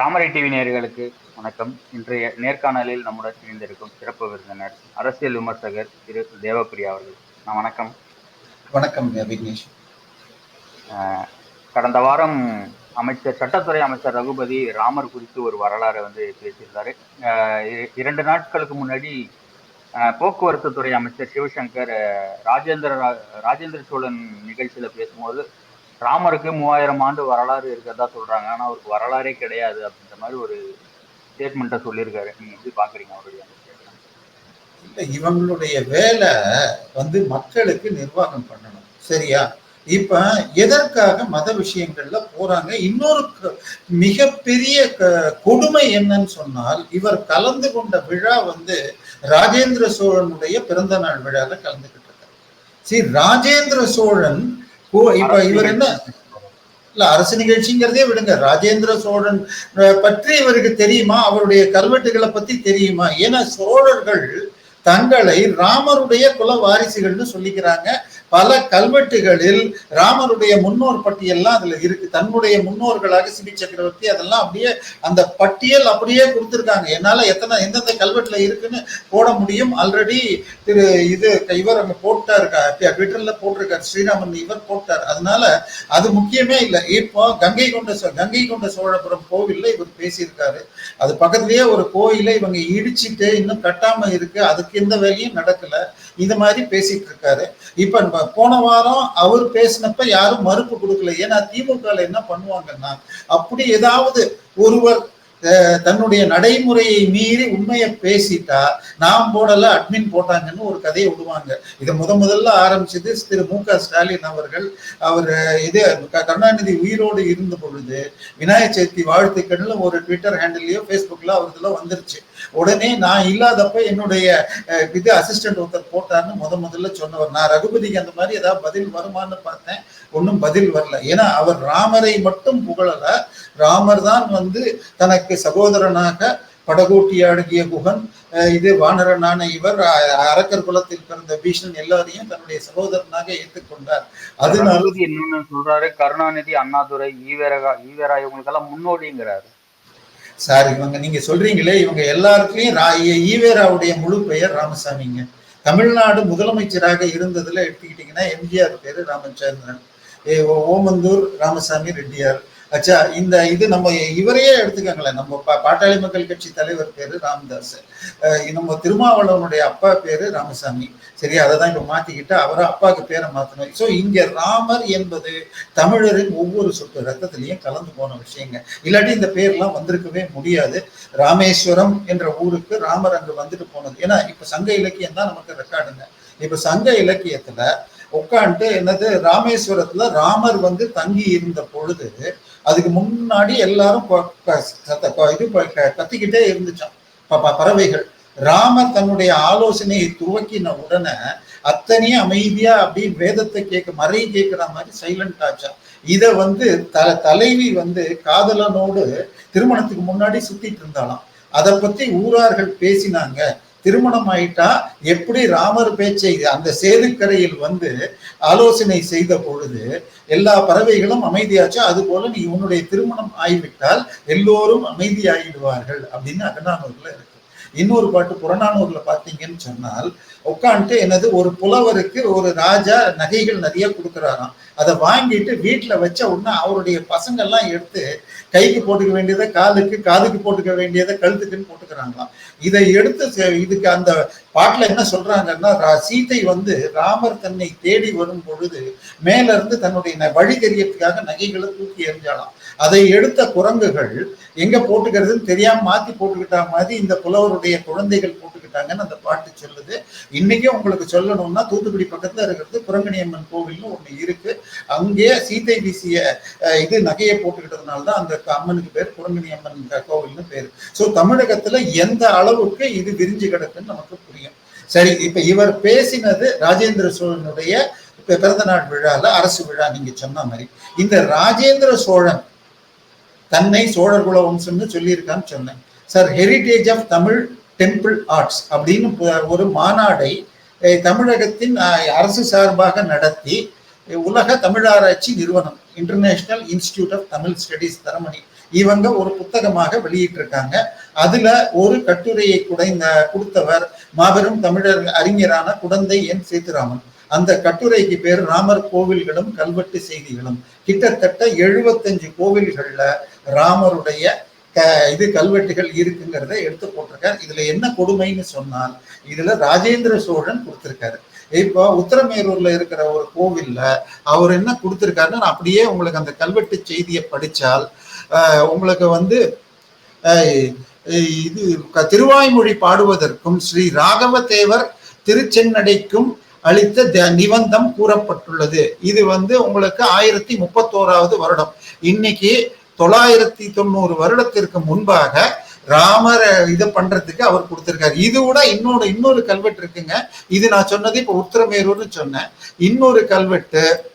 தாமரை TV நேயர்களுக்கு வணக்கம். இன்றைய நேர்காணலில் நம்முடன் இணைந்திருக்கும் சிறப்பு விருந்தினர் அரசியல் விமர்சகர் திரு. தேவப்பிரியா அவர்கள். நான் வணக்கம். வணக்கம் விக்னேஷ். கடந்த வாரம் அமைச்சர் சட்டத்துறை அமைச்சர் ரகுபதி ராமர் குறித்து ஒரு வரலாறை வந்து பேசியிருந்தாரு. இரண்டு நாட்களுக்கு முன்னாடி போக்குவரத்து துறை அமைச்சர் சிவசங்கர் ராஜேந்திர ராஜேந்திர சோழன் நிகழ்ச்சியில பேசும்போது ராமருக்கு மூவாயிரம் ஆண்டு வரலாறு இருக்கிறதா சொல்றாங்க. ஆனா அவருக்கு வரலாறே கிடையாது அப்படின்ற மாதிரி ஒரு ஸ்டேட்மெண்ட்டை சொல்லியிருக்காரு. நீங்க எப்படி பாக்குறீங்க அவருடைய அந்த இவங்களுடைய வேலை வந்து மக்களுக்கு நிர்வாகம் பண்ணணும். சரியா? இப்ப எதற்காக மத விஷயங்கள்ல போறாங்க? இன்னொரு மிகப்பெரிய க- கொடுமை என்னன்னு சொன்னால் இவர் கலந்து கொண்ட விழா வந்து ராஜேந்திர சோழனுடைய பிறந்த நாள் விழால கலந்துகிட்டு இருக்காரு. சரி ராஜேந்திர சோழன் இப்ப இவர் என்ன? இல்ல அரசு நிகழ்ச்சிங்கிறதே விடுங்க. ராஜேந்திர சோழன் பற்றி இவருக்கு தெரியுமா? அவருடைய கல்வெட்டுகளை பத்தி தெரியுமா? ஏன்னா சோழர்கள் தங்களை ராமருடைய குல வாரிசுகள்னு சொல்லிக்கிறாங்க. பல கல்வெட்டுகளில் ராமருடைய முன்னோர் பட்டியல்லாம் அதுல இருக்கு. தன்னுடைய முன்னோர்களாக சிபி சக்கரவர்த்தி அதெல்லாம் அப்படியே அந்த பட்டியல் அப்படியே கொடுத்துருக்காங்க. என்னால எத்தனை எந்தெந்த கல்வெட்டுல இருக்குன்னு போட முடியும். ஆல்ரெடி திரு இது இவர் அங்க போட்டாரு. ட்விட்டர்ல போட்டிருக்காரு. ஸ்ரீராமன் இவர் போட்டார். அதனால அது முக்கியமே இல்லை. இப்போ கங்கை கொண்ட சோ- கங்கை கொண்ட சோழபுரம் கோவில்ல இவர் பேசியிருக்காரு. அது பக்கத்துலயே ஒரு கோயிலை இவங்க இடிச்சிட்டு இன்னும் கட்டாம இருக்கு. அதுக்கு எந்த வேலையும் நடக்கல. இந்த மாதிரி பேசிட்டு இருக்காரு. இப்ப போன வாரம் அவர் பேசினப்ப யாரும் மறுப்பு கொடுக்கல. ஏன்னா திமுக என்ன பண்ணுவாங்கன்னா அப்படி ஏதாவது ஒருவர் அஹ், தன்னுடைய நடைமுறையை மீறி உண்மையை பேசிட்டா நாம் போடல அட்மின் போட்டாங்கன்னு ஒரு கதையை விடுவாங்க. இதை முத முதல்ல ஆரம்பிச்சது திரு மு க ஸ்டாலின் அவர்கள். அவர் இது க- கருணாநிதி உயிரோடு இருந்த பொழுது விநாயக சதுர்த்தி வாழ்த்துக்கள்னு ஒரு ட்விட்டர் ஹேண்டில்லையோ ஃபேஸ்புக்ல அவர்துல வந்துருச்சு. உடனே நான் இல்லாதப்ப என்னுடைய இது அசிஸ்டன்ட் ஒருத்தர் போட்டார்னு முத முதல்ல சொன்னவர். நான் ரகுபதிக்கு அந்த மாதிரி ஏதாவது பதில் வருமான்னு பார்த்தேன். ஒன்றும் பதில் வரல. ஏன்னா அவர் ராமரை மட்டும் புகழல. ராமர் தான் வந்து தனக்கு சகோதரனாக படகோட்டி அடங்கிய குகன் இது வானரனான இவர். அரக்கர் குலத்தில் பிறந்த பீஷ்ணன் எல்லாரையும் தன்னுடைய சகோதரனாக ஏற்றுக்கொண்டார். அதனால இன்னொன்னு சொல்றாரு. கருணாநிதி அண்ணாதுரை ஈவேரா ஈவேரா இவங்களுக்கெல்லாம் முன்னோடிங்கிறாரு. சார் இவங்க நீங்க சொல்றீங்களே இவங்க எல்லாருக்குலயும் ஈவேராவுடைய முழு பெயர் ராமசாமிங்க. தமிழ்நாடு முதலமைச்சராக இருந்ததுல எடுத்துக்கிட்டீங்கன்னா எம்ஜிஆர் பேரு ராமச்சந்திரன். ஓ- ஓமந்தூர் ராமசாமி ரெட்டியார். அச்சா இந்த இது நம்ம இவரையே எடுத்துக்கங்களேன். நம்ம பாட்டாளி மக்கள் கட்சி தலைவர் பேரு ராமதாஸ். நம்ம திருமாவளவனுடைய அப்பா பேரு ராமசாமி. சரி அதை தான் இப்ப மாத்திக்கிட்டு அவரை அப்பாவுக்கு பேரை மாத்தணும். ஸோ இங்க ராமர் என்பது தமிழரின் ஒவ்வொரு சொட்டு ரத்தத்திலையும் கலந்து போன விஷயங்க. இல்லாட்டி இந்த பேர்லாம் வந்திருக்கவே முடியாது. ராமேஸ்வரம் என்ற ஊருக்கு ராமர் அங்கு வந்துட்டு போனது. ஏன்னா இப்ப சங்க இலக்கியம் தான் நமக்கு ரெக்கார்டுங்க இப்ப சங்க இலக்கியத்துல உட்காந்துட்டு என்னது? ராமேஸ்வரத்துல ராமர் வந்து தங்கி இருந்த பொழுது அதுக்கு முன்னாடி எல்லாரும் இது க- கத்திக்கிட்டே இருந்துச்சான் ப- ப- பறவைகள். ராமர் தன்னுடைய ஆலோசனையை துவக்கின உடனே அத்தனையும் அமைதியா அப்படி வேதத்தை கேட்க மறை கேட்கிற மாதிரி சைலண்ட் ஆச்சா இத வந்து த தலைவி வந்து காதலனோடு திருமணத்துக்கு முன்னாடி சுத்திட்டு இருந்தாலாம் அதை பத்தி ஊரார்கள் பேசினாங்க. திருமணம் ஆயிட்டா எப்படி ராமர் பேச்சை அந்த சேதுக்கரையில் வந்து ஆலோசனை செய்த பொழுது எல்லா பறவைகளும் அமைதியாச்சு. அது போல நீ உன்னுடைய திருமணம் ஆகிவிட்டால் எல்லோரும் அமைதியாகிடுவார்கள் அப்படின்னு அகநானூர்ல இருக்கு. இன்னொரு பாட்டு புறநானூர்ல பாத்தீங்கன்னு சொன்னால் உட்காந்துட்டு என்னது ஒரு புலவருக்கு ஒரு ராஜா நகைகள் நிறைய கொடுக்குறாராம். அதை வாங்கிட்டு வீட்டுல வச்ச உடனே அவருடைய பசங்கள்லாம் எடுத்து கைக்கு போட்டுக்க வேண்டியதை காலுக்கு காதுக்கு போட்டுக்க வேண்டியதை கழுத்துக்குன்னு போட்டுக்கிறாங்களாம். இதை எடுத்து செ- இதுக்கு அந்த பாட்டுல என்ன சொல்றாங்கன்னா ரா- சீதை வந்து ராமர் தன்னை தேடி வரும் பொழுது மேல இருந்து தன்னுடைய ந- வழி தெரியறதுக்காக நகைகளை தூக்கி எறிஞ்சாலாம் அதை எடுத்த குரங்குகள் எங்க போட்டுக்கிறதுன்னு தெரியாம மாத்தி போட்டுக்கிட்டா மாதிரி இந்த புலவருடைய குழந்தைகள் போட்டுக்கிட்டாங்கன்னு அந்த பாட்டு சொல்லுது. இன்னைக்கும் உங்களுக்கு சொல்லணும்னா தூத்துக்குடி பக்கத்துல இருக்கிறது குரங்கணியம்மன் கோவில்னு ஒண்ணு இருக்கு. அங்கே சீத்தை வீசிய இது நகையை போட்டுக்கிட்டதுனால தான் அந்த அம்மனுக்கு பேர் குரங்கணியம்மன் கோவில்னு பேர். சோ தமிழகத்துல எந்த அளவுக்கு இது விரிஞ்சு கிடக்குன்னு நமக்கு புரியும். சரி இப்ப இவர் பேசினது ராஜேந்திர சோழனுடைய பிறந்த நாள் விழால அரசு விழா நீங்க சொன்ன மாதிரி. இந்த ராஜேந்திர சோழன் தன்னை சோழர் குல வம்சம்னு சொல்லியிருக்கான்னு சொன்னேன். Sir heritage of Tamil temple arts அப்படின்னு ஒரு மாநாடை தமிழகத்தின் அரசு சார்பாக நடத்தி உலக தமிழாராய்ச்சி நிறுவனம் international institute of Tamil studies Taramani இவங்க ஒரு புத்தகமாக வெளியிட்டிருக்காங்க. அதுல ஒரு கட்டுரையை குடைந்த கொடுத்தவர் மாபெரும் தமிழர் அறிஞரான குடந்தை என் சேத்துராமன். அந்த கட்டுரைக்கு பேர் ராமர் கோவில்களும் கல்வெட்டு செய்திகளும். கிட்டத்தட்ட எழுபத்தஞ்சு கோவில்கள்ல ராமருடைய க இது கல்வெட்டுகள் இருக்குங்கிறத எடுத்து போட்டிருக்காரு. இதுல என்ன கொடுமைன்னு சொன்னால் இதுல ராஜேந்திர சோழன் கொடுத்திருக்காரு. இப்போ உத்தரமேரூர்ல இருக்கிற ஒரு கோவில்ல அவர் என்ன கொடுத்திருக்காருன்னு நான் அப்படியே உங்களுக்கு அந்த கல்வெட்டு செய்தியை படிச்சால் உங்களுக்கு வந்து இது க- திருவாய்மொழி பாடுவதற்கும் ஸ்ரீ ராகவ தேவர் திருச்சென்னடைக்கும் அளித்த த- நிபந்தம் கூறப்பட்டுள்ளது. இது வந்து உங்களுக்கு ஆயிரத்தி முப்பத்தோராவது வருடம். இன்னைக்கு தொள்ளாயிரத்தி தொண்ணூறு வருடத்திற்கு முன்பாக ராமர் இது பண்றதுக்கு அவர் கொடுத்திருக்காரு. இது கூட இன்னொரு இன்னொரு கல்வெட்டு இருக்குங்க. இது நான் சொன்னது இப்ப உத்தரமேரூர்னு சொன்னேன். இன்னொரு கல்வெட்டு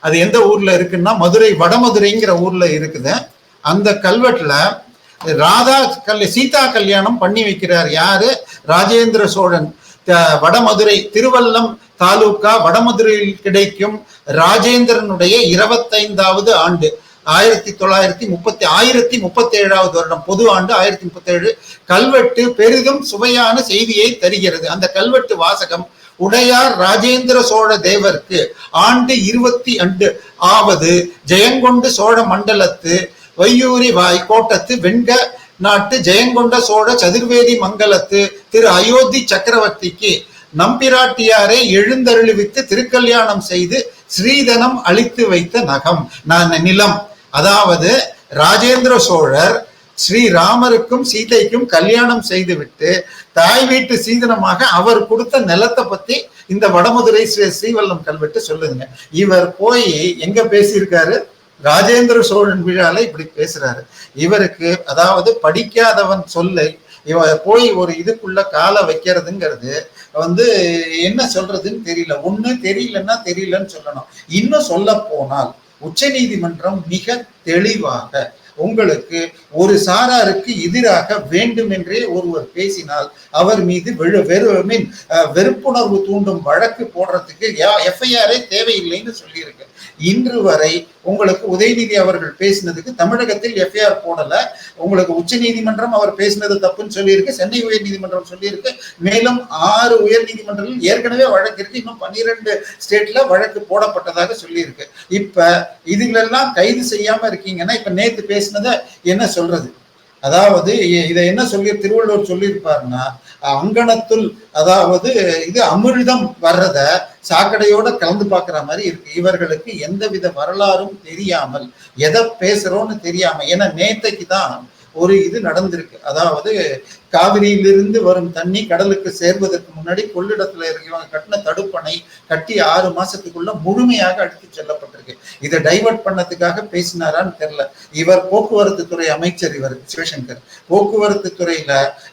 அது எந்த ஊர்ல இருக்குன்னா மதுரை வடமதுரைங்கிற ஊர்ல இருக்குது. அந்த கல்வெட்டுல ராதா கல் சீதா கல்யாணம் பண்ணி வைக்கிறார் யாரு? ராஜேந்திர சோழன். வடமதுரை திருவல்லம் தாலுகா வடமதுரையில் கிடைக்கும் ராஜேந்திரனுடைய இருபத்தைந்தாவது ஆண்டு. ஆயிரத்தி தொள்ளாயிரத்தி முப்பத்தி ஆயிரத்தி முப்பத்தி ஏழாவது வருடம் பொது ஆண்டு ஆயிரத்தி முப்பத்தி ஏழு கல்வெட்டு பெரிதும் சுவையான செய்தியை தருகிறது. அந்த கல்வெட்டு வாசகம் உடையார் ராஜேந்திர சோழ தேவர்க்கு ஆண்டு இருபத்தி அண்டு ஆவது. ஜெயங்கொண்டு சோழ மண்டலத்து வையூரி வாய் கோட்டத்து வெண்க நாட்டு ஜெயங்கொண்ட சோழ சதுர்வேதி மங்கலத்து திரு அயோத்தி சக்கரவர்த்திக்கு நம்பிராட்டியாரை எழுந்தருளிவித்து திருக்கல்யாணம் செய்து ஸ்ரீதனம் அளித்து வைத்த நகம். நான் நிலம். அதாவது ராஜேந்திர சோழர் ஸ்ரீராமருக்கும் சீதைக்கும் கல்யாணம் செய்துவிட்டு தாய் வீட்டு சீதனமாக அவர் கொடுத்த நிலத்தை பத்தி இந்த வடமதுரை ஸ்ரீ ஸ்ரீவல்லம் கல்வெட்டு சொல்லுங்க. இவர் போய் எங்க பேசியிருக்காரு? ராஜேந்திர சோழன் விழால இப்படி பேசுறாரு. இவருக்கு அதாவது படிக்காதவன் சொல்லை இவ போய் ஒரு இதுக்குள்ள காலை வைக்கிறதுங்கிறது வந்து என்ன சொல்றதுன்னு தெரியல. ஒண்ணு தெரியலன்னா தெரியலன்னு சொல்லணும். இன்னும் சொல்ல போனால் உச்ச நீதிமன்றம் மிக தெளிவாக உங்களுக்கு ஒரு சாராருக்கு எதிராக வேண்டும் என்றே ஒருவர் பேசினால் அவர் மீது வெறு வெறு மீன் வெறுப்புணர்வு தூண்டும் வழக்கு போடுறதுக்கு எஃப்ஐஆரே தேவையில்லைன்னு சொல்லியிருக்கு. இன்று வரை உங்களுக்கு உதயநிதி அவர்கள் பேசினதுக்கு தமிழகத்தில் எஃப்ஐஆர் போடல. உங்களுக்கு உச்ச நீதிமன்றம் அவர் பேசினது தப்புன்னு சொல்லியிருக்கு சென்னை உயர் நீதிமன்றம் சொல்லியிருக்கு. மேலும் ஆறு உயர் நீதிமன்றங்கள் ஏற்கனவே வழக்கு இருக்கு. இன்னும் பன்னிரெண்டு ஸ்டேட்ல வழக்கு போடப்பட்டதாக சொல்லியிருக்கு. இப்ப இதுங்களெல்லாம் கைது செய்யாம இருக்கீங்கன்னா இப்ப நேத்து பேசினதை என்ன சொல்றது? அதாவது இதை என்ன சொல்லி திருவள்ளுவர் சொல்லியிருப்பாருன்னா அங்கனத்துள் அதாவது இது அமிர்தம் வர்றத சாக்கடையோட கலந்து பார்க்குற மாதிரி இருக்கு. இவர்களுக்கு எந்தவித வரலாறும் தெரியாமல் எதை பேசுறோம்னு தெரியாம ஏன்னா நேத்தைக்கு தான் ஒரு இது நடந்திருக்கு. அதாவது காவிரியிலிருந்து வரும் தண்ணி கடலுக்கு சேர்வதற்கு முன்னாடி கொள்ளிடத்துல இருக்கிறவங்க கட்டின தடுப்பணை கட்டி ஆறு மாசத்துக்குள்ள முழுமையாக அடித்து செல்லப்பட்டிருக்கு. இதை டைவர்ட் பண்ணதுக்காக பேசினாரான்னு தெரியல. இவர் போக்குவரத்து துறை அமைச்சர் இவர் சிவசங்கர். போக்குவரத்து துறையில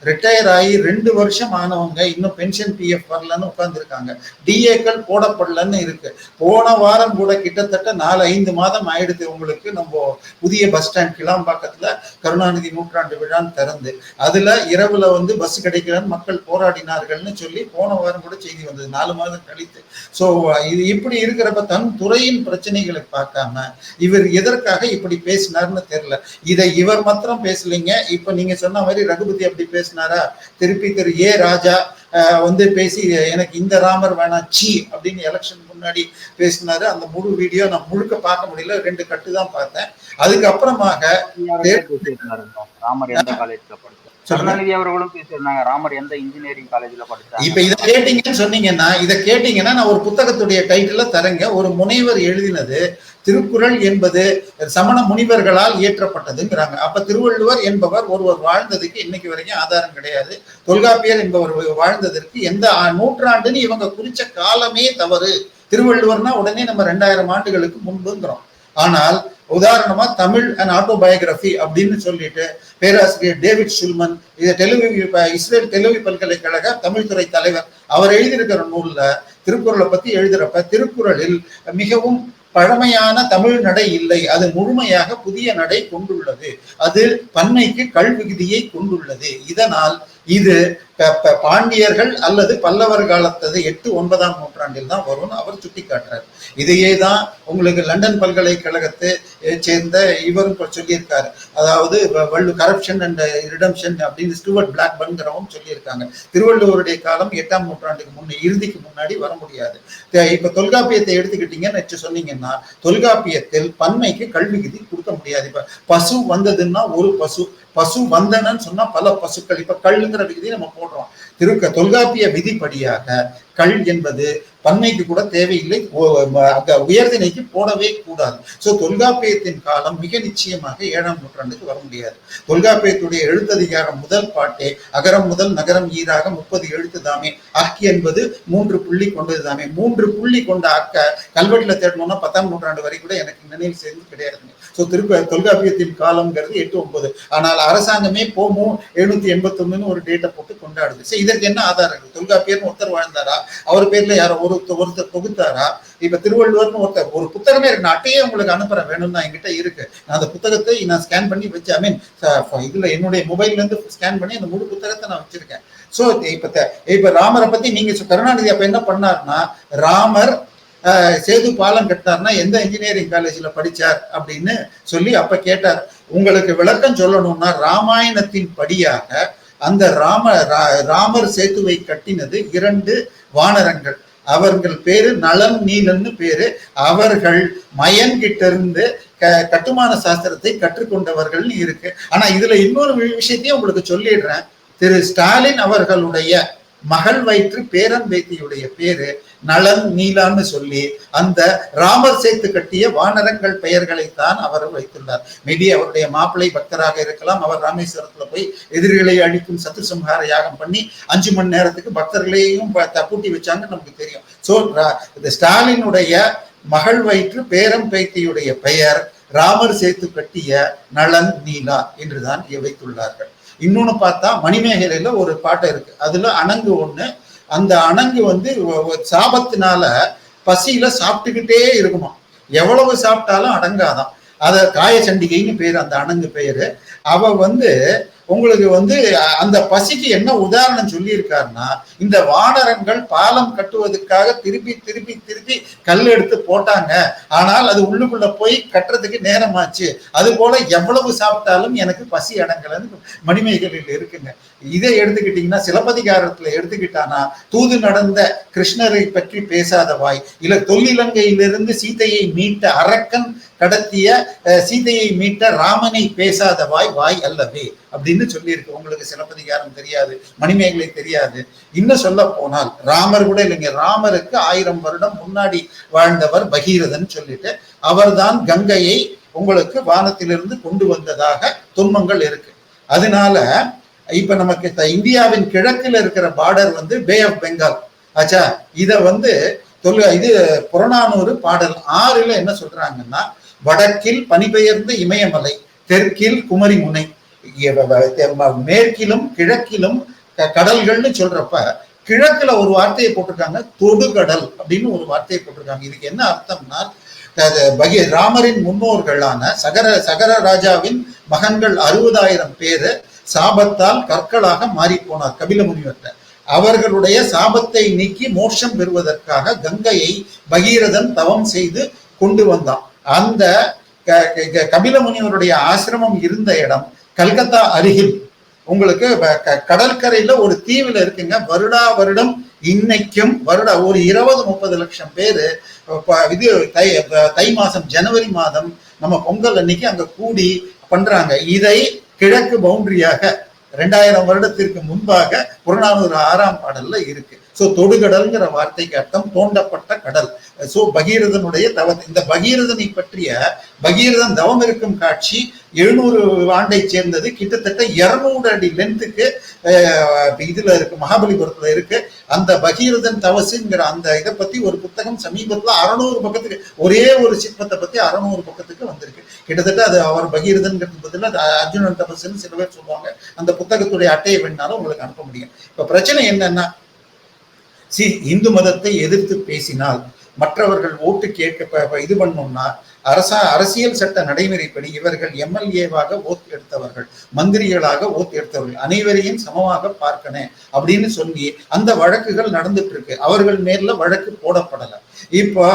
ரிட்டையர் ஆகி ரெண்டு வருஷம் ஆனவங்க இன்னும் பென்ஷன் பிஎஃப் வரலன்னு உட்கார்ந்துருக்காங்க. டிஏக்கள் போடப்படலன்னு இருக்கு. போன வாரம் கூட கிட்டத்தட்ட நாலு ஐந்து மாதம் ஆயிடுது உங்களுக்கு நம்ம புதிய பஸ் ஸ்டாண்ட் கிளாம்பாக்கத்துல. கருணாநிதி நூற்றாண்டு விழான்னு திறந்து அதுல இரவுல வந்து பஸ் கிடைக்கலன்னு மக்கள் போராடினார்கள்னு சொல்லி போன வாரம் கூட செய்தி வந்தது. நாலு மாதம் கழித்து. சோ இது இப்படி இருக்கிறப்ப தன் துறையின் பிரச்சனைகளை பார்க்காம இவர் எதற்காக இப்படி பேசினார்னு தெரியல. இதை இவர் மாத்திரம் பேசலைங்க. இப்ப நீங்க சொன்ன மாதிரி ரகுபதி அப்படி பேசினாரா? திருப்பி திரு ஏ ராஜா வந்து பேசி எனக்கு இந்த ராமர் வேணாம் சி அப்படின்னு எலெக்ஷன் முன்னாடி பேசினாரு. அந்த முழு வீடியோ நான் முழுக்க பார்க்க முடியல. ரெண்டு கட்டு தான் பார்த்தேன். அதுக்கப்புறமாக ராமர் எந்த காலேஜ்ல படிச்சார். கருணாநிதி அவர்களும் பேசியிருந்தாங்க. ராமர் எந்த இன்ஜினியரிங் காலேஜ்ல படிச்சாங்க இப்ப இதை கேட்டீங்கன்னு சொன்னீங்கன்னா இதை கேட்டீங்கன்னா நான் ஒரு புத்தகத்துடைய டைட்டில தரேங்க. ஒரு முனைவர் எழுதினது. திருக்குறள் என்பது சமண முனிவர்களால் இயற்றப்பட்டதுங்கிறாங்க. அப்ப திருவள்ளுவர் என்பவர் ஒருவர் வாழ்ந்ததுக்கு இன்னைக்கு வரைக்கும் ஆதாரம் கிடையாது. தொல்காப்பியர் என்பவர் வாழ்ந்ததற்கு எந்த நூற்றாண்டுன்னு இவங்க குறிச்ச காலமே தவறு. திருவள்ளுவர்னா உடனே நம்ம ரெண்டாயிரம் ஆண்டுகளுக்கு முன்புங்கிறோம். ஆனால் உதாரணமா தமிழ் அண்ட் ஆட்டோபயோகிராஃபி அப்படின்னு சொல்லிட்டு பேராசிரியர் டேவிட் சுல்மன் இது டெலிவி இஸ்ரேல் டெலிவி பல்கலைக்கழக தமிழ்துறை தலைவர் அவர் எழுதியிருக்கிற நூல்ல திருக்குறளை பத்தி எழுதுறப்ப திருக்குறளில் மிகவும் பழமையான தமிழ் நடை இல்லை. அது முழுமையாக புதிய நடை கொண்டுள்ளது. அது பன்மைக்கு கல்விகுதியை கொண்டுள்ளது. இதனால் இது பாண்டியர்கள் அல்லது பல்லவர் காலத்தது எட்டு ஒன்பதாம் நூற்றாண்டில் தான் வரும்னு அவர் சுட்டி காட்டுறார் இதையே தான் உங்களுக்கு லண்டன் பல்கலைக்கழகத்தை சேர்ந்த இவரும் இப்ப சொல்லியிருக்காரு. அதாவது வள்ளு கரப்ஷன் அண்ட் ரிடம்ஷன் அப்படின்னு ஸ்டூவர்ட் பிளாக்பர்ங்கிறவங்க சொல்லியிருக்காங்க. திருவள்ளுவருடைய காலம் எட்டாம் நூற்றாண்டுக்கு முன்னே இறுதிக்கு முன்னாடி வர முடியாது. இப்ப தொல்காப்பியத்தை எடுத்துக்கிட்டீங்கன்னு சொன்னீங்கன்னா தொல்காப்பியத்தில் பன்மைக்கு கல்வி விதி கொடுக்க முடியாது. இப்ப பசு வந்ததுன்னா ஒரு பசு பசு வந்தனன்னு சொன்னா பல பசுக்கள். இப்ப கல்லுங்கிற விதி நம்ம போடுறோம். திருக்க தொல்காப்பிய விதிப்படியாக கள் என்பது பண்ணைக்கு கூட தேவையில்லை. அங்க உயர்தினைக்கு போடவே கூடாது. சோ தொல்காப்பியத்தின் காலம் மிக நிச்சயமாக ஏழாம் நூற்றாண்டுக்கு வர முடியாது. தொல்காப்பியத்துடைய எழுத்ததிகாரம் முதல் பாட்டே அகரம் முதல் நகரம் ஈராக முப்பது எழுத்து தாமே. அக்கி என்பது மூன்று புள்ளி கொண்டது தாமே. மூன்று புள்ளி கொண்ட அக்க கல்வெட்டில் தேடணும்னா பத்தாம் நூற்றாண்டு வரை கூட எனக்கு நினைவு சேர்ந்து கிடையாதுங்க. சோ திருப்ப தொல்காப்பியத்தின் காலம்ங்கிறது எட்டு ஒன்பது. ஆனால் அரசாங்கமே போமோ எழுநூத்தி எண்பத்தி ஒண்ணுன்னு ஒரு டேட்டை போட்டு கொண்டாடுது. சரி இதற்கு என்ன ஆதாரம் தொல்காப்பியர்னு ஒருத்தர் வாழ்ந்தாரா? அவர் பேர்ல யாரோ ஒரு ஒருத்தர் தொகுத்தாரா இப்ப திருவள்ளுவர்னு ஒருத்தர் ஒரு புத்தகமே இருக்கு. நான் அட்டையே உங்களுக்கு அனுப்புறேன். வேணும்னா என்கிட்ட இருக்கு. நான் அந்த புத்தகத்தை நான் ஸ்கேன் பண்ணி வச்சு ஐ மீன் இதுல என்னுடைய மொபைல்ல இருந்து ஸ்கேன் பண்ணி அந்த முழு புத்தகத்தை நான் வச்சிருக்கேன். சோ இப்ப இப்ப ராமரை பத்தி நீங்க கருணாநிதி அப்ப என்ன பண்ணாருன்னா ராமர் சேது பாலம் கட்டினார்னா எந்த இன்ஜினியரிங் காலேஜ்ல படிச்சார் அப்படின்னு சொல்லி அப்ப கேட்டார். உங்களுக்கு விளக்கம் சொல்லணும்னா ராமாயணத்தின் படியாக அந்த ராம ரா- ராமர் சேத்துவை கட்டினது இரண்டு வானரங்கள். அவர்கள் பேரு நலன் நீலன்னு பேரு. அவர்கள் மயன் கிட்ட இருந்து க- கட்டுமான சாஸ்திரத்தை கற்றுக்கொண்டவர்கள்னு இருக்கு. ஆனா இதுல இன்னொரு விஷயத்தையும் உங்களுக்கு சொல்லிடுறேன். திரு ஸ்டாலின் அவர்களுடைய மகள் வயிற்று பேரன் பேத்தியுடைய பேரு நலன் நீலான்னு சொல்லி அந்த ராமர் சேர்த்து கட்டிய வானரங்கள் பெயர்களைத்தான் அவர் வைத்துள்ளார் மேபி அவருடைய மாப்பிள்ளை பக்தராக இருக்கலாம். அவர் ராமேஸ்வரத்துல போய் எதிரிகளை அழிக்கும் சத்ருசம்ஹார யாகம் பண்ணி அஞ்சு மணி நேரத்துக்கு பக்தர்களையும் த- பூட்டி வச்சாங்க நமக்கு தெரியும். சோ இந்த ஸ்டாலினுடைய மகள் வயிற்று பேரம் பேத்தியுடைய பெயர் ராமர் சேர்த்து கட்டிய நலன் நீலா என்றுதான் வைத்துள்ளார்கள். இன்னொன்னு பார்த்தா மணிமேகலையில ஒரு பாட்டு இருக்கு. அதுல அணங்கு ஒண்ணு அந்த அணங்கு வந்து சாபத்தினால பசியில சாப்பிட்டுக்கிட்டே இருக்குமா? எவ்வளவு சாப்பிட்டாலும் அடங்காதான். அத காயச்சண்டிகைன்னு பேர் அந்த அணங்கு பேரு. அவ வந்து உங்களுக்கு வந்து அந்த பசிக்கு என்ன உதாரணம் சொல்லியிருக்காருன்னா இந்த வானரங்கள் பாலம் கட்டுவதற்காக திருப்பி திருப்பி திருப்பி கல் எடுத்து போட்டாங்க. ஆனால் அது உள்ளுக்குள்ள போய் கட்டுறதுக்கு நேரமாச்சு. அது போல எவ்வளவு சாப்பிட்டாலும் எனக்கு பசி அடங்கலைன்னு மணிமேகலில் இருக்குங்க. இதை எடுத்துக்கிட்டீங்கன்னா சிலப்பதிகாரத்துல எடுத்துக்கிட்டானா தூது நடந்த கிருஷ்ணரை பற்றி பேசாத வாய். இல்ல தொல்லிலங்கையிலிருந்து சீதையை மீட்ட அரக்கன் கடத்திய சீதையை மீட்ட ராமனை பேசாத வாய் வாய் அல்லவே. அப்படின்னு சொல்லியிருக்கு. உங்களுக்கு சிலப்பதிகாரம் தெரியாது மணிமேகலை தெரியாது. இன்னும் சொல்ல போனால் ராமர் கூட இல்லைங்க. ராமருக்கு ஆயிரம் வருடம் முன்னாடி வாழ்ந்தவர் பகீரதன் சொல்லிட்டு அவர்தான் கங்கையை உங்களுக்கு வானத்திலிருந்து கொண்டு வந்ததாக துன்பங்கள் இருக்கு. அதனால இப்ப நமக்கு த- இந்தியாவின் கிழக்குல இருக்கிற பார்டர் வந்து பே ஆஃப் பெங்கால் ஆச்சா இத வந்து தொல் இது புறநானூறு பாடல் ஆறுல என்ன சொல்றாங்கன்னா வடக்கில் பனிபெயர்ந்த இமயமலை தெற்கில் குமரி முனை மேற்கிலும் கிழக்கிலும் கடல்கள்னு சொல்றப்ப கிழக்குல ஒரு வார்த்தையை போட்டிருக்காங்க தொடுகடல் அப்படின்னு ஒரு வார்த்தையை போட்டிருக்காங்க. இதுக்கு என்ன அர்த்தம்னா அது பகி ராமரின் முன்னோர்களான சகர சகர ராஜாவின் மகன்கள் அறுபதாயிரம் பேரு சாபத்தால் கற்களாக மாறி போனார் கபில முனிவர்கிட்ட அவர்களுடைய சாபத்தை நீக்கி மோட்சம் பெறுவதற்காக கங்கையை பகீரதன் தவம் செய்து கொண்டு வந்தான். அந்த க- க- கபில முனிவருடைய ஆசிரமம் இருந்த இடம் கல்கத்தா அருகில். உங்களுக்கு கடற்கரையில ஒரு தீவில் இருக்குங்க. வருடா வருடம் இன்னைக்கும் வருட ஒரு இருபது முப்பது லட்சம் பேரு இது தை தை மாசம் ஜனவரி மாதம் நம்ம பொங்கல் அன்னைக்கு அங்க கூடி பண்றாங்க. இதை கிழக்கு பவுண்டரியாக ரெண்டாயிரம் வருடத்திற்கு முன்பாக புறநானூறு ஆறாம் பாடல்ல இருக்கு. சோ தொடுகடல்ங்கிற வார்த்தைக்கு அர்த்தம் தோண்டப்பட்ட கடல். சோ பகீரதனுடைய தவ இந்த பகீரதனை பற்றிய பகீரதன் தவம் இருக்கும் காட்சி எழுநூறு ஆண்டை சேர்ந்தது. கிட்டத்தட்ட இருநூறு அடி லென்த்துக்கு இதுல இருக்கு மகாபலிபுரத்துல இருக்கு. அந்த பகீரதன் தவசுங்கிற அந்த இதை பத்தி ஒரு புத்தகம் சமீபத்துல அறுநூறு பக்கத்துக்கு ஒரே ஒரு சிற்பத்தை பத்தி அறுநூறு பக்கத்துக்கு வந்திருக்கு. கிட்டத்தட்ட அது அவர் பகீரதன்கிறது பதில் அர்ஜுனன் தபசுன்னு சில பேர் சொல்லுவாங்க. அந்த புத்தகத்துடைய அட்டையை வேணாலும் உங்களுக்கு அனுப்ப முடியும். இப்ப பிரச்சனை என்னன்னா சி இந்து மதத்தை எதிர்த்து பேசினால் மற்றவர்கள் ஓட்டு கேட்க இது பண்ணோம்னா அரசா அரசியல் சட்ட நடைமுறைப்படி இவர்கள் எம்எல்ஏவாக ஓட்டு எடுத்தவர்கள் மந்திரிகளாக ஓட்டு எடுத்தவர்கள் அனைவரையும் சமமாக பார்க்கணும் அப்படின்னு சொல்லி அந்த வழக்குகள் நடந்துட்டு இருக்கு அவர்கள் மேல வழக்கு போடப்படலை. இப்போ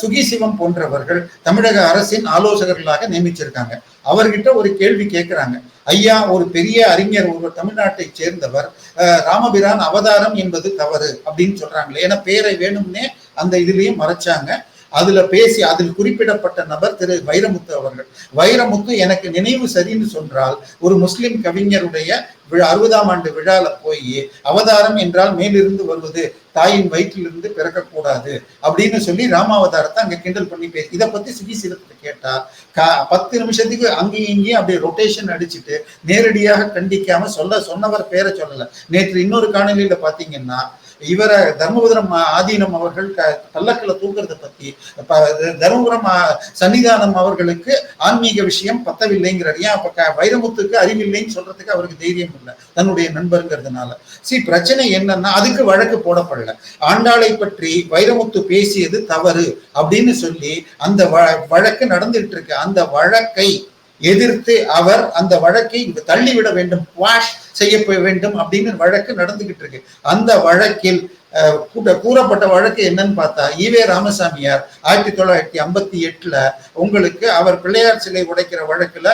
சுகி சிவம் போன்றவர்கள் தமிழக அரசின் ஆலோசகர்களாக நியமிச்சிருக்காங்க. அவர்கிட்ட ஒரு கேள்வி கேட்கிறாங்க ஐயா ஒரு பெரிய அறிஞர் ஒரு தமிழ்நாட்டை சேர்ந்தவர் அஹ், ராமபிரான் அவதாரம் என்பது தவறு அப்படின்னு சொல்றாங்களே. ஏன்னா பேரை வேணும்னே அந்த இதுலயும் மறைச்சாங்க. அதுல பேசி அதில் குறிப்பிடப்பட்ட நபர் திரு வைரமுத்து அவர்கள். வைரமுத்து எனக்கு நினைவு சரின்னு சொன்னால் ஒரு முஸ்லிம் கவிஞருடைய விழா அறுபதாம் ஆண்டு விழால போய் அவதாரம் என்றால் மேலிருந்து வருவது தாயின் வயிற்றிலிருந்து பிறக்கக்கூடாது அப்படின்னு சொல்லி ராமாவதாரத்தை அங்க கிண்டல் பண்ணி பேசி இதை பத்தி சிவி கேட்டா கேட்டார் பத்து நிமிஷத்துக்கு அங்கேயும் இங்கேயும் அப்படியே ரொட்டேஷன் அடிச்சுட்டு நேரடியாக கண்டிக்காம சொல்ல சொன்னவர் பேரை சொல்லல. நேற்று இன்னொரு காணொலியில பாத்தீங்கன்னா இவரை தர்மபுரம் ஆதீனம் அவர்கள் க- பல்லக்குல பத்தி தர்மபுரம் சன்னிதானம் அவர்களுக்கு ஆன்மீக விஷயம் பத்தவில்லைங்கிறார். ஏன் அப்ப க- வைரமுத்துக்கு அறிவில்லைன்னு சொல்றதுக்கு அவருக்கு தைரியம் இல்லை தன்னுடைய நண்பருங்கிறதுனால. சி பிரச்சனை என்னன்னா அதுக்கு வழக்கு போடப்படல. ஆண்டாளை பற்றி வைரமுத்து பேசியது தவறு அப்படின்னு சொல்லி அந்த வ- வழக்கு நடந்துட்டு இருக்கு. அந்த வழக்கை எதிர்த்து அவர் அந்த வழக்கை தள்ளிவிட வேண்டும் வாஷ் செய்ய வேண்டும் அப்படின்னு வழக்கு நடந்துகிட்டு இருக்கு. அந்த வழக்கில் கூட்ட- கூறப்பட்ட வழக்கு என்னன்னு பார்த்தா ஈவே ராமசாமியார் ஆயிரத்தி தொள்ளாயிரத்தி ஐம்பத்தி எட்டுல உங்களுக்கு அவர் பிள்ளையார் சிலை உடைக்கிற வழக்குல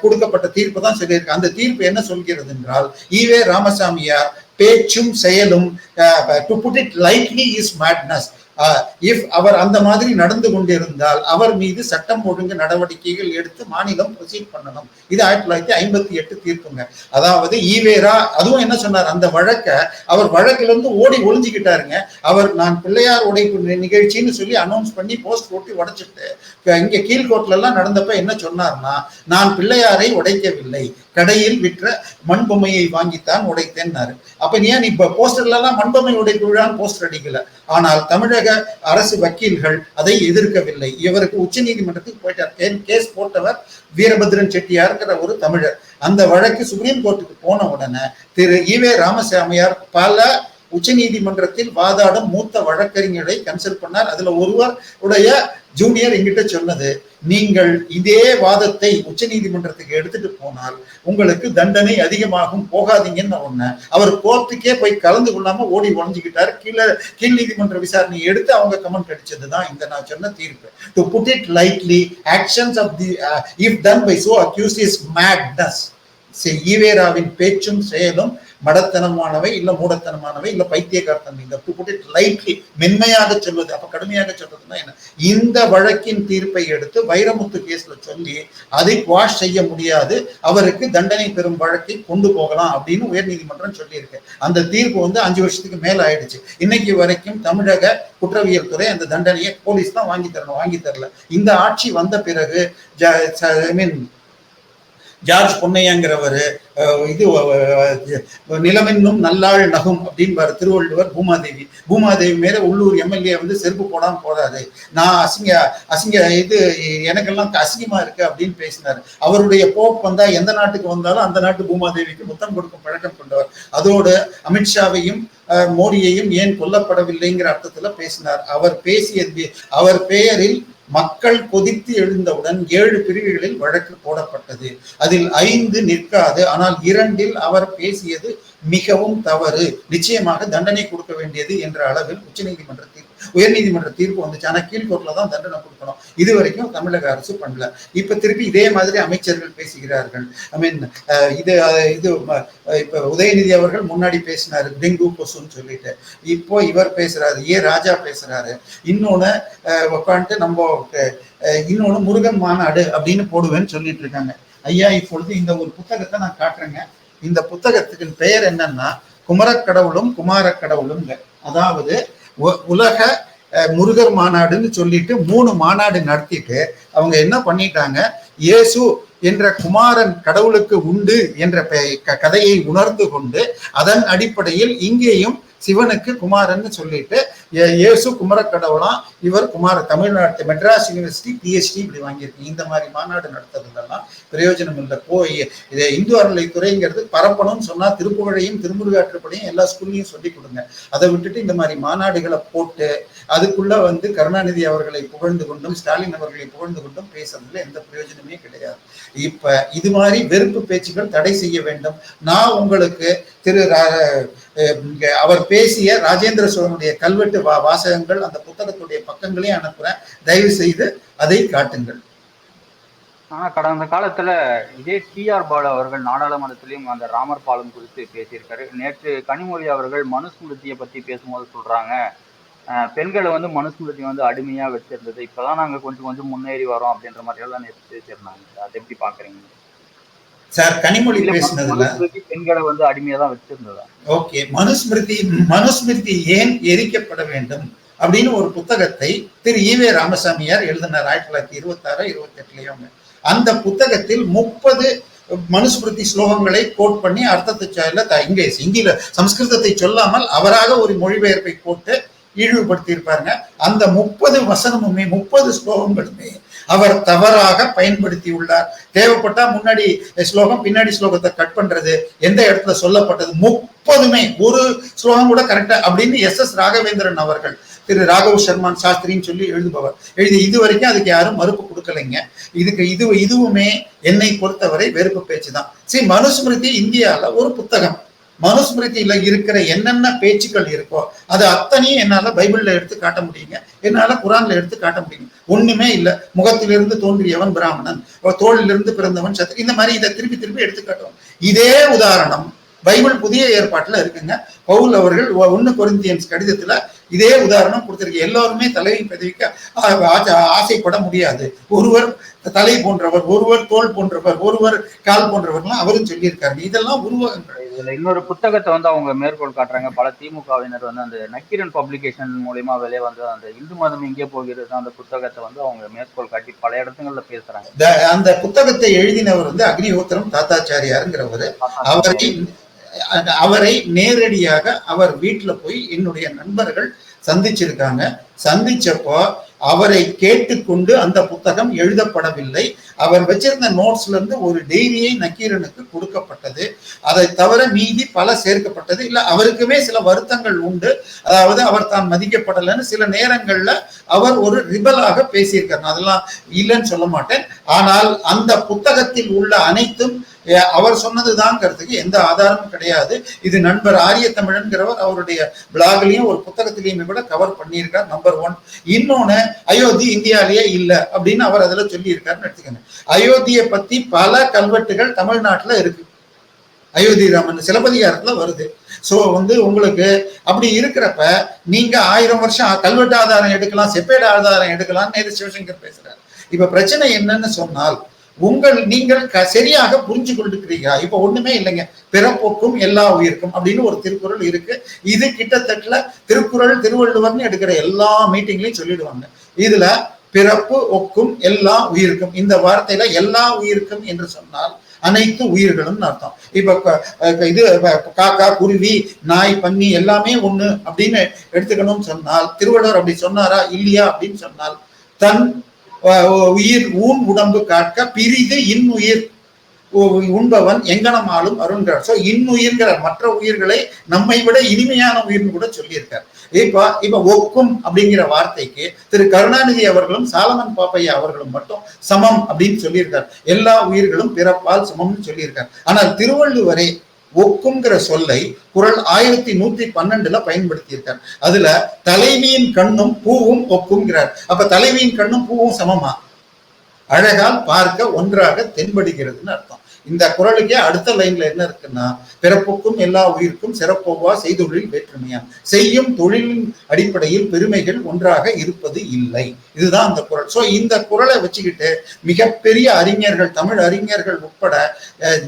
கொடுக்கப்பட்ட தீர்ப்பு தான் சொல்லியிருக்கு. அந்த தீர்ப்பு என்ன சொல்கிறது என்றால் ஈவே ராமசாமியார் பேச்சும் செயலும் to put it lightly is madness if அவர் அந்த மாதிரி நடந்து கொண்டிருந்தால் அவர் மீது சட்டம் ஒழுங்கு நடவடிக்கைகள் எடுத்து மாநிலம் ப்ரொசீட் பண்ணணும். இது ஆயிரத்தி தொள்ளாயிரத்தி ஐம்பத்தி எட்டு தீர்ப்புங்க. அதாவது ஈவேரா அதுவும் என்ன சொன்னார்? அந்த வழக்க அவர் வழக்கிலிருந்து ஓடி ஒளிஞ்சுக்கிட்டாருங்க. அவர் நான் பிள்ளையார் உடைப்பு நிகழ்ச்சின்னு சொல்லி அனௌன்ஸ் பண்ணி போஸ்ட் போட்டு உடைச்சிட்டு இங்க கீழ்கோட்ல எல்லாம் நடந்தப்ப என்ன சொன்னார்னா நான் பிள்ளையாரை உடைக்கவில்லை. கடையில் விற்ற மண்பொம்மையை வாங்கித்தான் உடைத்தேன்னாரு. அப்ப ஏன் இப்ப போஸ்டர்ல எல்லாம் மண்பொம்மை உடைப்பு போஸ்டர் அடிக்கல? ஆனால் தமிழக அரசு வக்கீல்கள் அதை எதிர்க்கவில்லை. இவருக்கு உச்ச நீதிமன்றத்துக்கு போயிட்டார். கேஸ் போட்டவர் வீரபத்ரன் செட்டியாருங்கிற ஒரு தமிழர். அந்த வழக்கு சுப்ரீம் கோர்ட்டுக்கு போன உடனே திரு ஈவே ராமசாமியார் பல உச்ச நீதிமன்றத்தில் வாதாடும் மூத்த வழக்கறிஞரை கன்சல்ட் பண்ணார். அதுல ஒருவர் உடைய ஜூனியர் எங்கிட்ட சொன்னது நீங்கள் இதே வாதத்தை உச்ச நீதிமன்றத்துக்கு எடுத்துட்டு போனால் உங்களுக்கு தண்டனை அதிகமாகும் போகாதீங்கன்னு ஒண்ணு அவர் கோர்ட்டுக்கே போய் கலந்து கொள்ளாம ஓடி ஒழிஞ்சுக்கிட்டாரு கீழே கீழ் நீதிமன்ற விசாரணை எடுத்து அவங்க கமெண்ட் அடிச்சது தான் இந்த நான் சொன்ன தீர்ப்பு. To put it lightly actions of the if done by so accused is madness ஈவேராவின் பேச்சும் செயலும் மடத்தனமானவை இல்ல மூடத்தனமானவை இல்ல பைத்தியகார்த்தன்மை இந்த டு புட் இட் லைட்லி மென்மையாக சொல்வது அப்ப கடுமையாக சொல்றதுன்னா என்ன? இந்த வழக்கின் தீர்ப்பை எடுத்து வைரமுத்து கேஸ்ல சொல்லி அதை வாஷ் செய்ய முடியாது. அவருக்கு தண்டனை பெறும் வழக்கை கொண்டு போகலாம் அப்படின்னு உயர்நீதிமன்றம் சொல்லியிருக்கு. அந்த தீர்ப்பு வந்து அஞ்சு வருஷத்துக்கு மேல ஆயிடுச்சு. இன்னைக்கு வரைக்கும் தமிழக குற்றவியல் துறை அந்த தண்டனையை போலீஸ் தான் வாங்கி தரணும் வாங்கி தரல. இந்த ஆட்சி வந்த பிறகு ஐ மீன் ஜார்ஜ் பொன்னையாங்கிறவர் இது நிலமென்னும் நல்லாள் நகும் அப்படின்னு திருவள்ளுவர் பூமாதேவி. பூமாதேவி மேல உள்ளூர் எம்எல்ஏ வந்து செருப்பு போடாம போறாரு நான் அசிங்க அசிங்க இது எனக்கெல்லாம் அசிங்கமா இருக்கு அப்படின்னு பேசினார். அவருடைய போப் வந்தா எந்த நாட்டுக்கு வந்தாலும் அந்த நாட்டு பூமாதேவிக்கு முத்தம் கொடுக்கும் பழக்கம் கொண்டவர். அதோடு அமித்ஷாவையும் மோடியையும் ஏன் கொல்லப்படவில்லைங்கிற அர்த்தத்துல பேசினார். அவர் பேசியது அவர் பெயரில் மக்கள் கொதித்து எழுந்தவுடன் ஏழு பிரிவுகளில் வழக்கு போடப்பட்டது. அதில் ஐந்து நிற்காது ஆனால் இரண்டில் அவர் பேசியது மிகவும் தவறு. நிச்சயமாக தண்டனை கொடுக்க வேண்டியது என்ற அளவில் உச்சநீதிமன்ற தீர்ப்பு உயர்நீதிமன்ற தீர்ப்பு வந்துச்சு. ஆனா கீழ்கோர்ட்ல தான் தண்டனை கொடுக்கணும். இது வரைக்கும் தமிழக அரசு பண்ணல. இப்ப திருப்பி இதே மாதிரி அமைச்சர்கள் பேசுகிறார்கள். ஐ மீன் இது இது இப்ப உதயநிதி அவர்கள் முன்னாடி பேசினாரு. டெங்கு கொசுன்னு சொல்லிட்டு. இப்போ இவர் பேசுறாரு. ஏ ராஜா பேசுறாரு. இன்னொன்னு உட்காந்துட்டு நம்ம இன்னொன்னு முருகன் மாநாடு அப்படின்னு போடுவேன்னு சொல்லிட்டு இருக்காங்க. ஐயா இப்பொழுது இந்த ஒரு புத்தகத்தை நான் காட்டுறேங்க. இந்த புத்தகத்துக்கு பெயர் என்னன்னா குமரக்கடவுளும் குமாரக்கடவுளும் அதாவது உ- உலக முருகர் மாநாடுன்னு சொல்லிட்டு மூணு மாநாடு நடத்திட்டு அவங்க என்ன பண்ணிட்டாங்க இயேசு என்ற குமாரன் கடவுளுக்கு உண்டு என்ற க- கதையை உணர்ந்து கொண்டு அதன் அடிப்படையில் இங்கேயும் சிவனுக்கு குமாரன்னு சொல்லிட்டு ஏ- இயேசு குமரக்கடவுளாம் இவர் குமார தமிழ்நாட்டு மெட்ராஸ் யூனிவர்சிட்டி பிஹெச்டி இப்படி வாங்கியிருக்கு. இந்த மாதிரி மாநாடு நடத்துறதுலாம் பிரயோஜனம் இல்லை. போய் இது இந்து அறநிலைத்துறைங்கிறது பரப்பணும்னு சொன்னா திருப்புகழையும் திருமுருகாற்றுப்படையும் எல்லா ஸ்கூல்லையும் சொல்லி கொடுங்க. அதை விட்டுட்டு இந்த மாதிரி மாநாடுகளை போட்டு அதுக்குள்ள வந்து கருணாநிதி அவர்களை புகழ்ந்து கொண்டும் ஸ்டாலின் அவர்களை புகழ்ந்து கொண்டும் பேசுறதுல எந்த பிரயோஜனமே கிடையாது. இப்ப இது மாதிரி வெறுப்பு பேச்சுகள் தடை செய்ய வேண்டும். நான் உங்களுக்கு திரு அவர் பேசிய ராஜேந்திர சோழனுடைய கல்வெட்டு வா வாசகங்கள் அந்த புத்தகத்துடைய பக்கங்களையும் அனுப்புறேன். தயவு செய்து அதை காட்டுங்கள். ஆனா கடந்த காலத்துல இதே டிஆர் பாலு அவர்கள் நாடாளுமன்றத்திலையும் அந்த ராமர் பாலம் குறித்து பேசியிருக்காரு. நேற்று கனிமொழி அவர்கள் மனுஸ்மிருதியை பத்தி பேசும்போது சொல்றாங்க. பெண்களை வந்து மனுஸ்மிருதி வந்து அடிமையா வச்சிருந்தது. இப்பதான் நாங்க கொஞ்சம் கொஞ்சம் முன்னேறி வரோம் அப்படின்ற மாதிரி எல்லாம் நேற்று பேசியிருந்தாங்க. அதை எப்படி பாக்குறீங்க? சார் கனிமொழி பேசினதுல பெண்களை வந்து அடிமையா தான் வச்சிருந்ததா? ஓகே மனுஸ்மிருதி மனுஸ்மிருதி ஏன் எரிக்கப்பட வேண்டும் அப்படின்னு ஒரு புத்தகத்தை திரு ஈவே ராமசாமியார் எழுதினார் ஆயிரத்தி தொள்ளாயிரத்தி இருபத்தி ஆறு இருபத்தி எட்டுலயும் அந்த புத்தகத்தில் முப்பது மனுஸ்மிருதி ஸ்லோகங்களை கோட் பண்ணி அர்த்தத்தை சொல்ல இங்க இங்கில சம்ஸ்கிருதத்தை சொல்லாமல் அவராக ஒரு மொழிபெயர்ப்பை போட்டு இழிவுபடுத்தி இருப்பாருங்க அந்த முப்பது வசனமுமே முப்பது ஸ்லோகங்களுமே அவர் தவறாக பயன்படுத்தி உள்ளார் தேவைப்பட்டா முன்னாடி ஸ்லோகம் பின்னாடி ஸ்லோகத்தை கட் பண்றது எந்த இடத்துல சொல்லப்பட்டது முப்பதுமே ஒரு ஸ்லோகம் கூட கரெக்டா அப்படின்னு எஸ் எஸ் ராகவேந்திரன் அவர்கள் திரு ராகவ் சர்மான் சாஸ்திரின்னு சொல்லி எழுதுபவர். எழுதி இது வரைக்கும் அதுக்கு யாரும் மறுப்பு கொடுக்கலைங்க. இதுக்கு இது இதுவுமே என்னை பொறுத்தவரை வெறுப்பு பேச்சு தான் சரி மனுஸ்மிருதி இந்தியாவில் ஒரு புத்தகம். மனுஸ்மிருதியில இருக்கிற என்னென்ன பேச்சுக்கள் இருக்கோ அது அத்தனையும் என்னால பைபிள்ல எடுத்து காட்ட முடியுங்க. என்னால குரான்ல எடுத்து காட்ட முடியும் ஒண்ணுமே இல்ல. முகத்திலிருந்து தோன்றியவன் பிராமணன். தோளிலிருந்து பிறந்தவன் சத்திரி இந்த மாதிரி இதை திருப்பி திருப்பி எடுத்து காட்டுவோம். இதே உதாரணம் பைபிள் புதிய ஏற்பாட்டுல இருக்குங்க. பவுல் அவர்கள் ஒன்னு கொரிந்தியன்ஸ் கடிதத்துல இதே உதாரணம் கொடுத்திருக்கு எல்லாருமே தலைவி பதவிக்கு ஆசைப்பட முடியாது. ஒருவர் தலை போன்றவர் ஒருவர் தோல் போன்றவர் ஒருவர் கால் போன்றவர்லாம் அவரும் சொல்லியிருக்காரு. இதெல்லாம் உருவகங்கள் இதுல இன்னொரு புத்தகத்தை வந்து அவங்க மேற்கோள் காட்டுறாங்க. பல திமுகவினர் வந்து அந்த நக்கீரன் பப்ளிகேஷன் மூலியமா வெளியே வந்து அந்த இந்து மதம் எங்கே போகிறது அந்த புத்தகத்தை வந்து அவங்க மேற்கோள் காட்டி பல இடத்துங்கள்ல பேசுறாங்க. அந்த புத்தகத்தை எழுதினவர் வந்து அக்னிஹோத்திரம் தாத்தாச்சாரியாருங்கிறவர். அவரை அவரை நேரடியாக அவர் வீட்டில் போய் என்னுடைய நண்பர்கள் சந்திச்சிருக்காங்க. சந்திச்சப்போ அவரை கேட்டுக்கொண்டு அந்த புத்தகம் எழுதப்படவில்லை. அவர் வச்சிருந்த நோட்ஸ்ல இருந்து ஒரு டெய்ரியை நக்கீரனுக்கு கொடுக்கப்பட்டது. அதை தவிர மீதி பல சேர்க்கப்பட்டது. இல்ல அவருக்குமே சில வருத்தங்கள் உண்டு. அதாவது அவர் தான் மதிக்கப்படலைன்னு சில நேரங்கள்ல அவர் ஒரு ரிபலாக பேசியிருக்கார். அதெல்லாம் இல்லைன்னு சொல்ல மாட்டேன். ஆனால் அந்த புத்தகத்தில் உள்ள அனைத்தும் அவர் சொன்னதுதாங்கிறதுக்கு எந்த ஆதாரமும் கிடையாது. இது நண்பர் ஆரிய தமிழன்கிறவர் அவருடைய பிளாக்லயும் ஒரு புத்தகத்திலையுமே கூட கவர் பண்ணியிருக்கார் நம்பர் ஒன் இன்னொன்னு அயோத்தி இந்தியாலேயே இல்லை அப்படின்னு அவர் அதுல சொல்லியிருக்காருன்னு எடுத்துக்கங்க. அயோத்தியை பத்தி பல கல்வெட்டுகள் தமிழ்நாட்டுல இருக்கு. அயோத்தி ராமன் சிலப்பதிகாரத்துல வருது. சோ வந்து உங்களுக்கு அப்படி இருக்கிறப்ப நீங்க ஆயிரம் வருஷம் கல்வெட்டு ஆதாரம் எடுக்கலாம் செப்பேடு ஆதாரம் எடுக்கலாம்னு நேரு சிவசங்கர் பேசுறாரு. இப்ப பிரச்சனை என்னன்னு சொன்னால் உங்கள் நீங்கள் க- சரியாக புரிஞ்சு கொண்டிருக்கிறீங்க இப்ப ஒண்ணுமே இல்லைங்க. பிறப்போக்கும் எல்லா உயிருக்கும் அப்படின்னு ஒரு திருக்குறள் இருக்கு. இது கிட்டத்தட்ட திருக்குறள் திருவள்ளுவர்னு எடுக்கிற எல்லா மீட்டிங்லயும் சொல்லிடுவாங்க. இதுல பிறப்பு ஒக்கும் எல்லா உயிருக்கும். இந்த வார்த்தையில எல்லா உயிருக்கும் என்று சொன்னால் அனைத்து உயிர்களும் அர்த்தம். இப்ப இது காக்கா குருவி நாய் பன்னி எல்லாமே ஒண்ணு அப்படின்னு எடுத்துக்கணும்னு சொன்னால் திருவள்ளுவர் அப்படி சொன்னாரா இல்லையா அப்படின்னு சொன்னால் தன் உயிர் ஊன் உடம்பு காட்க பிரிது இன்னுயிர் உண்பவன் எங்கனமாலும் அருண்கிறார் சோ இன்னுயிர்கிற மற்ற உயிர்களை நம்மை விட இனிமையான உயிர்னு கூட சொல்லியிருக்கார். இப்ப இப்ப ஒக்கும் அப்படிங்கிற வார்த்தைக்கு திரு கருணாநிதி அவர்களும் சாலமன் பாப்பையா அவர்களும் மட்டும் சமம் அப்படின்னு சொல்லியிருக்கார். எல்லா உயிர்களும் பிறப்பால் சமம்னு சொல்லியிருக்கார். ஆனால் திருவள்ளுவரே ஒக்குங்கிற சொல்லை குரல் ஆயிரத்தி நூத்தி பன்னெண்டுல பயன்படுத்தியிருக்கார். அதுல தலைவியின் கண்ணும் பூவும் ஒக்குங்கிறார் அப்ப தலைவியின் கண்ணும் பூவும் சமமா? அழகால் பார்க்க ஒன்றாக தென்படுகிறதுன்னு அர்த்தம். இந்த குரலுக்கே அடுத்த லைன்ல என்ன இருக்குன்னா பிறப்புக்கும் எல்லா உயிருக்கும் சிறப்போவா செய்தொழில் வேற்றுமையா? செய்யும் தொழிலின் அடிப்படையில் பெருமைகள் ஒன்றாக இருப்பது இல்லை. இதுதான் அந்த குரல். சோ இந்த குரலை வச்சுக்கிட்டு மிகப்பெரிய அறிஞர்கள் தமிழ் அறிஞர்கள் உட்பட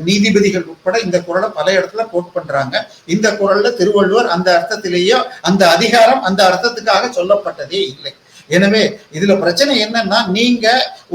நீதிபதிகள் உட்பட இந்த குரலை பல இடத்துல கோட் பண்றாங்க. இந்த குரல்ல திருவள்ளுவர் அந்த அர்த்தத்திலேயே அந்த அதிகாரம் அந்த அர்த்தத்துக்காக சொல்லப்பட்டதே இல்லை. எனவே இதுல பிரச்சனை என்னன்னா நீங்க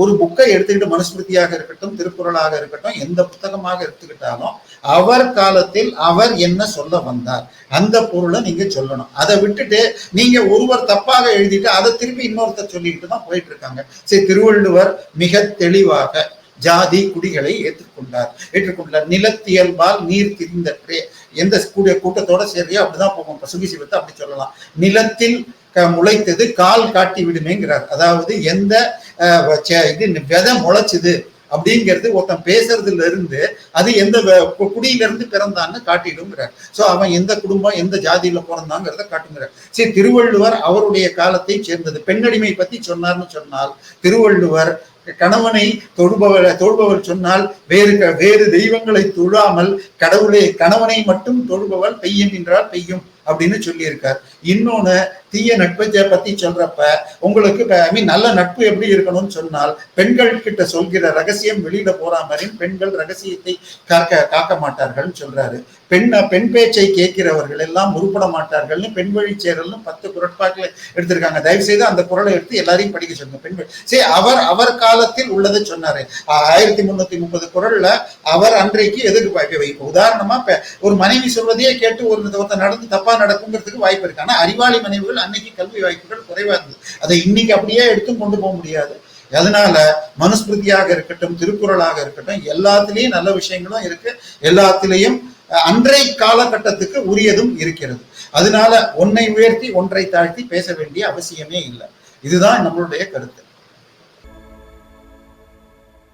ஒரு புக்கை எடுத்துக்கிட்டு மனுஸ்மிருதியாக இருக்கட்டும் திருக்குறளாக இருக்கட்டும் எந்த புத்தகமாக எடுத்துக்கிட்டாலும் அவர் காலத்தில் அவர் என்ன சொல்ல வந்தார் அந்த பொருளை நீங்க சொல்லணும். அதை விட்டுட்டு நீங்க ஒருவர் தப்பாக எழுதிட்டு அதை திருப்பி இன்னொருத்தர் சொல்லிக்கிட்டு தான் போயிட்டு இருக்காங்க சரி திருவள்ளுவர் மிக தெளிவாக ஜாதி குடிகளை ஏற்றுக்கொண்டார். ஏற்றுக்கொண்டார். நிலத்தியல்பால் நீர் திரிந்தற்றே. எந்த கூடிய கூட்டத்தோட சரியா அப்படிதான் போகும். பசுகி சிவத்தை அப்படி சொல்லலாம். நிலத்தில் முளைத்தது கால் காட்டி விடுமேங்கிறார். அதாவது எந்த அஹ், இது விதை முளைச்சுது அப்படிங்கிறது ஒருத்தன் பேசுறதுல இருந்து அது எந்த குடியிலிருந்து குடியில இருந்து பிறந்தான்னு காட்டிடுங்கிறார் சோ அவன் எந்த குடும்பம் எந்த ஜாதியில பிறந்தாங்கிறத காட்டுங்கிறார். சரி திருவள்ளுவர் அவருடைய காலத்தை சேர்ந்தது. பெண்ணடிமை பத்தி சொன்னார்னு சொன்னால் திருவள்ளுவர் கணவனை தொழுபவர் தொழுபவர் சொன்னால் வேறு க- வேறு தெய்வங்களை தொழாமல் கடவுளே கணவனை மட்டும் தொழுபவர் பெய்யும் என்றால் பெய்யும். அப்படின்னு சொல்லியிருக்கார். இன்னொன்னு தீய நட்பை பத்தி சொல்றப்ப உங்களுக்கு ஐ மீன் நல்ல நட்பு எப்படி இருக்கணும்னு சொன்னால் பெண்கள் கிட்ட சொல்கிற ரகசியம் வெளியில போற மாதிரி பெண்கள் ரகசியத்தை காக்க காக்க மாட்டார்கள்னு சொல்றாரு. பெண் பெண் பேச்சை கேட்கிறவர்கள் எல்லாம் உருப்பட மாட்டார்கள்னு பெண் வழி சேரல்னு பத்து குரட்பாக்களை எடுத்திருக்காங்க. தயவு செய்து அந்த குரலை எடுத்து எல்லாரையும் படிக்க சொல்லுங்க பெண் சரி அவர் அவர் காலத்தில் உள்ளதை சொன்னாரு. ஆயிரத்தி முன்னூத்தி முப்பது குரல்ல அவர் அன்றைக்கு எதுக்கு வைக்கும் உதாரணமா ஒரு மனைவி சொல்வதையே கேட்டு ஒரு ஒருத்தர் நடந்து தப்பா நடக்குங்கிறதுக்கு வாய்ப்பு இருக்கு. ஆனா அறிவாளி மனைவிகள் அன்னைக்கு கல்வி வாய்ப்புகள் குறைவா இருந்தது. அதை இன்னைக்கு அப்படியே எடுத்தும் கொண்டு போக முடியாது. அதனால மனுஸ்மிருதியாக இருக்கட்டும் திருக்குறளாக இருக்கட்டும் எல்லாத்துலயும் நல்ல விஷயங்களும் இருக்கு. எல்லாத்திலையும் அஹ், அன்றைய காலகட்டத்துக்கு உரியதும் இருக்கிறது. அதனால ஒன்னை உயர்த்தி ஒன்றை தாழ்த்தி பேச வேண்டிய அவசியமே இல்லை. இதுதான் நம்மளுடைய கருத்து.